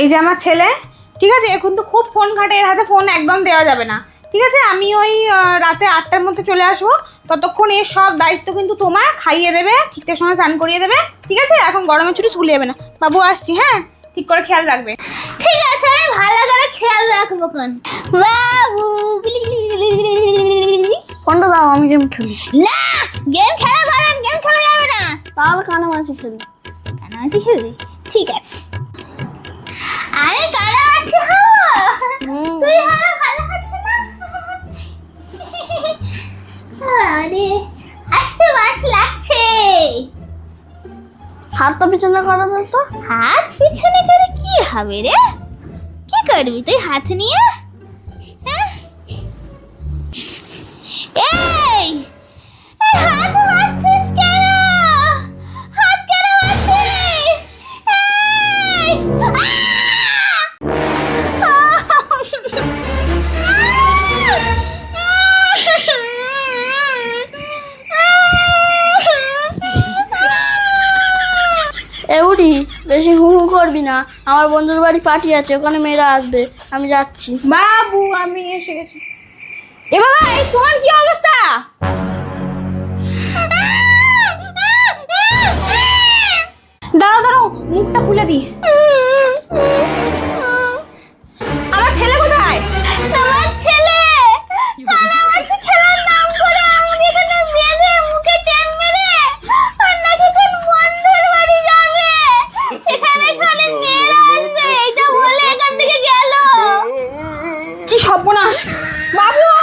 এই যে আমার ছেলে ঠিক আছে? এখন তো খুব ফোন ঘাটে এর হাতে ফোন একদম দেওয়া যাবে না। ঠিক আছে? আমি ওই রাতে আটটার মধ্যে চলে আসব। ততক্ষণ এর সব দায়িত্ব কিন্তু তোমার খাইয়ে দেবে ঠিকঠাক সময় স্নান করিয়ে দেবে। ঠিক আছে? এখন গরমের ছুটি স্কুলে যাবে না। বাবু আসছি হ্যাঁ? ঠিক করে খেয়াল রাখবে। ঠিক আছে আমি ভালো করে খেয়াল রাখব কোন বাবু ফোনটা দাও আমি গেম খেলি। না গেম খেলা গেম খেলা যাবে না। তাহলে কানামাছি খেলি। কানামাছি খেলবি? ঠিক আছে। আরে আসতে মাছ লাগছে হাতটা পিছনে করা তো। হাত পিছনে করে কি হবে রে? কি করবি তুই হাত নিয়ে? হ্যাঁ? এউরি বেশি হু হু করবি না। আমার বন্ধুর বাড়ি পার্টি আছে, ওখানে মেয়েরা আসবে। আমি যাচ্ছি। বাবু, আমি এসে গেছি। এ বাবা, এই তোমার কি অবস্থা? দাঁড়াও দাঁড়াও, মুখটা খুলে দিই। সর্বনাশ। বাবু